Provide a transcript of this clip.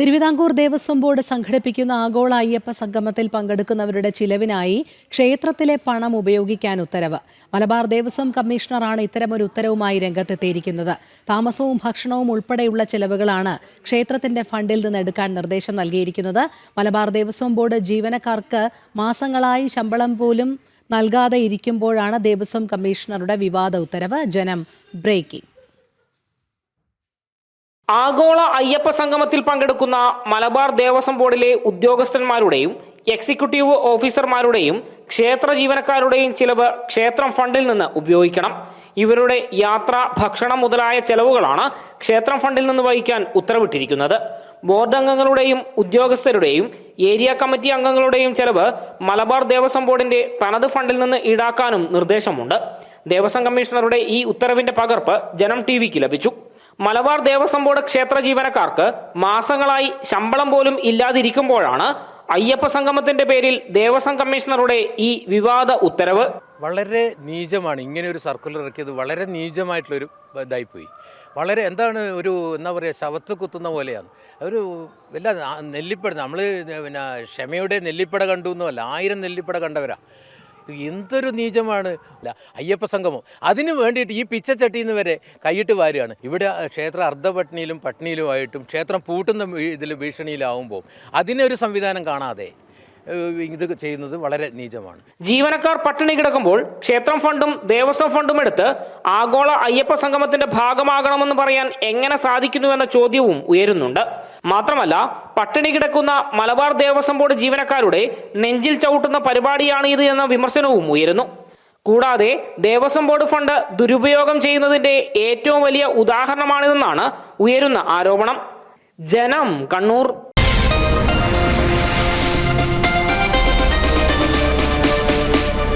Thiruvithamkoor Devaswom board സംഘടിപ്പിക്കുന്ന ആഗോള അയ്യപ്പ സംഗമത്തിൽ പങ്കെടുക്കുന്നവരുടെ ചിലവിനായി ക്ഷേത്രത്തിലെ പണം ഉപയോഗിക്കാൻ ഉത്തരവ്. മലബാർ ദേവസ്വം കമ്മീഷണറാണ് ഇത്തരമൊരു ഉത്തരവുമായി രംഗത്തെത്തിയിരിക്കുന്നത്. താമസവും ഭക്ഷണവും ഉൾപ്പെടെയുള്ള ചിലവുകളാണ് ക്ഷേത്രത്തിന്റെ ഫണ്ടിൽ നിന്ന് എടുക്കാൻ നിർദ്ദേശം നൽകിയിരിക്കുന്നത്. മലബാർ ദേവസ്വം ബോർഡ് ജീവനക്കാർക്ക് മാസങ്ങളായി ശമ്പളം പോലും നൽകാതെ ഇരിക്കുമ്പോഴാണ് ദേവസ്വം കമ്മീഷണറുടെ വിവാദ ഉത്തരവ്. ജനം ബ്രേക്കിംഗ്. ആഗോള അയ്യപ്പ സംഗമത്തിൽ പങ്കെടുക്കുന്ന മലബാർ ദേവസ്വം ബോർഡിലെ ഉദ്യോഗസ്ഥന്മാരുടെയും എക്സിക്യൂട്ടീവ് ഓഫീസർമാരുടെയും ക്ഷേത്ര ജീവനക്കാരുടെയും ചിലവ് ക്ഷേത്രം ഫണ്ടിൽ നിന്ന് ഉപയോഗിക്കണം. ഇവരുടെ യാത്ര ഭക്ഷണം മുതലായ ചെലവുകളാണ് ക്ഷേത്രം ഫണ്ടിൽ നിന്ന് വഹിക്കാൻ ഉത്തരവിട്ടിരിക്കുന്നത്. ബോർഡ് അംഗങ്ങളുടെയും ഉദ്യോഗസ്ഥരുടെയും ഏരിയ കമ്മിറ്റി അംഗങ്ങളുടെയും ചെലവ് മലബാർ ദേവസ്വം ബോർഡിന്റെ തനത് ഫണ്ടിൽ നിന്ന് ഈടാക്കാനും നിർദ്ദേശമുണ്ട്. ദേവസ്വം കമ്മീഷണറുടെ ഈ ഉത്തരവിന്റെ പകർപ്പ് ജനം ടി ലഭിച്ചു. മലബാർ ദേവസ്വം ബോർഡ് ക്ഷേത്ര ജീവനക്കാർക്ക് മാസങ്ങളായി ശമ്പളം പോലും ഇല്ലാതിരിക്കുമ്പോഴാണ് അയ്യപ്പ സംഗമത്തിന്റെ പേരിൽ ദേവസ്വം കമ്മീഷണറുടെ ഈ വിവാദ ഉത്തരവ്. വളരെ നീചമാണ് ഇങ്ങനെ ഒരു സർക്കുലർ ഇറക്കിയത്. വളരെ നീചമായിട്ടുള്ളൊരു ഇതായിപ്പോയി. വളരെ എന്താണ് ഒരു എന്താ പറയുക ശവത്ത് കുത്തുന്ന പോലെയാണ്. ഒരു വല്ല നെല്ലിപ്പട നമ്മൾ പിന്നെ ക്ഷമയുടെ നെല്ലിപ്പട കണ്ടു എന്നല്ല ആയിരം നെല്ലിപ്പട കണ്ടവരാ. എന്തൊരു നീചമാണ്. അയ്യപ്പ സംഗമം. അതിനു വേണ്ടിയിട്ട് ഈ പിച്ചച്ചട്ടിയിൽ നിന്ന് വരെ കൈയിട്ട് വാരുകയാണ്. ഇവിടെ ക്ഷേത്രം അർദ്ധപട്ടിണിയിലും പട്ടിണിയിലുമായിട്ടും ക്ഷേത്രം പൂട്ടുന്ന ഇതിൽ ഭീഷണിയിലാവുമ്പോൾ അതിനൊരു സംവിധാനം കാണാതെ ഇത് ചെയ്യുന്നത് വളരെ നീചമാണ്. ജീവനക്കാർ പട്ടിണി കിടക്കുമ്പോൾ ക്ഷേത്രം ഫണ്ടും ദേവസ്വം ഫണ്ടും എടുത്ത് ആഗോള അയ്യപ്പ സംഗമത്തിന്റെ ഭാഗമാകണമെന്ന് പറയാൻ എങ്ങനെ സാധിക്കുന്നു എന്ന ചോദ്യവും ഉയരുന്നുണ്ട്. മാത്രമല്ല പട്ടിണി കിടക്കുന്ന മലബാർ ദേവസ്വം ബോർഡ് ജീവനക്കാരുടെ നെഞ്ചിൽ ചവിട്ടുന്ന പരിപാടിയാണ് ഇത് എന്ന വിമർശനവും ഉയരുന്നു. കൂടാതെ ദേവസ്വം ബോർഡ് ഫണ്ട് ദുരുപയോഗം ചെയ്യുന്നതിന്റെ ഏറ്റവും വലിയ ഉദാഹരണമാണിതെന്നാണ് ഉയരുന്ന ആരോപണം. ജനം കണ്ണൂർ.